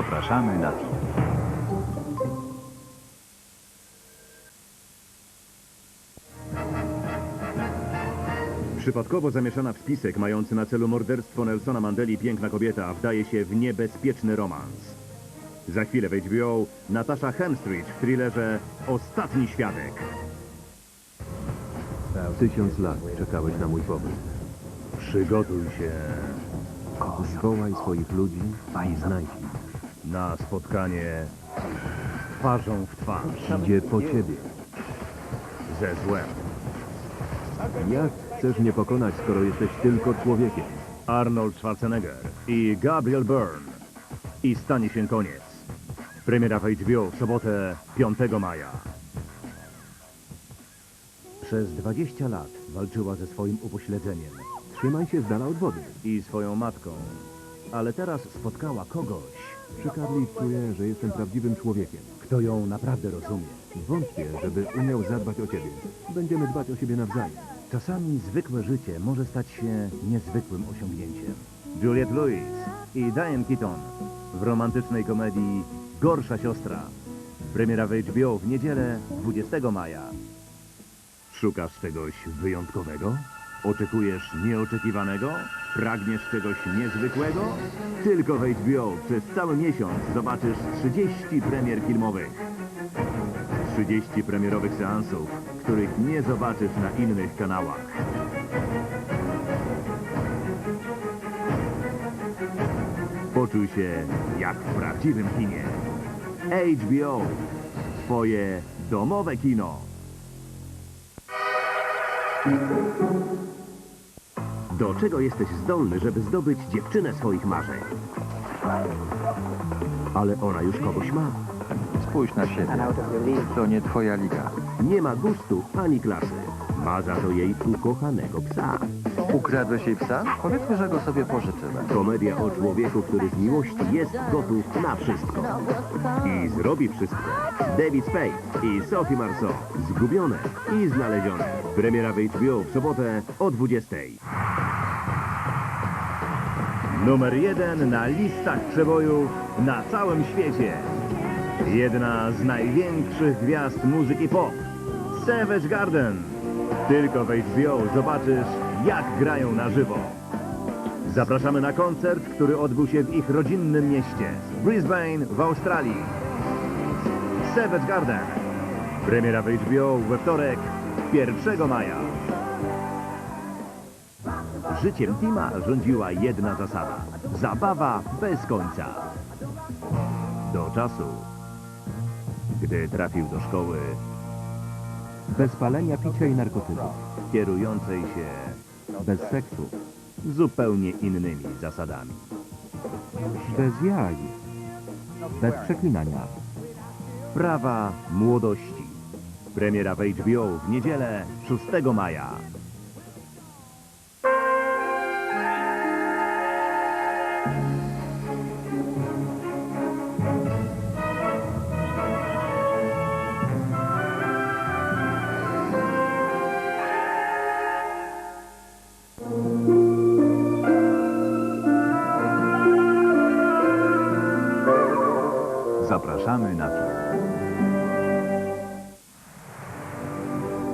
Zapraszamy na film. Przypadkowo zamieszana w spisek mający na celu morderstwo Nelsona Mandeli piękna kobieta wdaje się w niebezpieczny romans. Za chwilę w HBO Natasza Hemstridge w thrillerze Ostatni Świadek. Tysiąc lat czekałeś na mój powrót. Przygotuj się Zwołaj swoich ludzi i znajdź ich. Na spotkanie twarzą w twarz Idzie po ciebie. ze złem. Jak chcesz mnie pokonać, skoro jesteś tylko człowiekiem? Arnold Schwarzenegger i Gabriel Byrne. I stanie się koniec. Premiera w HBO w sobotę 5 maja. Przez 20 lat walczyła ze swoim upośledzeniem Trzymaj się z dala od wody. i swoją matką. Ale teraz spotkała kogoś, Przy Carly czuję, że jestem prawdziwym człowiekiem. kto ją naprawdę rozumie. Wątpię, żeby umiał zadbać o ciebie. Będziemy dbać o siebie nawzajem. Czasami zwykłe życie może stać się niezwykłym osiągnięciem. Juliette Lewis i Diane Keaton w romantycznej komedii Gorsza siostra. Premiera w HBO w niedzielę 20 maja. Szukasz czegoś wyjątkowego? Oczekujesz nieoczekiwanego? Pragniesz czegoś niezwykłego? Tylko w HBO przez cały miesiąc zobaczysz 30 premier filmowych. 30 premierowych seansów, których nie zobaczysz na innych kanałach. Poczuj się jak w prawdziwym kinie. HBO. Twoje domowe kino. Do czego jesteś zdolny, żeby zdobyć dziewczynę swoich marzeń? Ale ona już kogoś ma. Spójrz na siebie. To nie twoja liga. Nie ma gustu ani klasy. Ma za to jej ukochanego psa. Ukradłeś jej psa? Powiedzmy, że go sobie pożyczyłem. Komedia o człowieku, który z miłości jest gotów na wszystko. I zrobi wszystko. David Spade i Sophie Marceau. Zgubione i znalezione. Premiera w HBO w sobotę o 20. Numer jeden na listach przebojów na całym świecie. Jedna z największych gwiazd muzyki pop. Savage Garden. Tylko w HBO zobaczysz, jak grają na żywo. Zapraszamy na koncert, który odbył się w ich rodzinnym mieście, Brisbane w Australii. Savage Garden. Premiera w HBO we wtorek, 1 maja. Życiem Tima rządziła jedna zasada. Zabawa bez końca. Do czasu, gdy trafił do szkoły Bez palenia, picia i narkotyków. kierującej się Bez seksu. zupełnie innymi zasadami. Bez jaj. Bez przeklinania. Prawa młodości. Premiera w HBO w niedzielę 6 maja. Zapraszamy na to.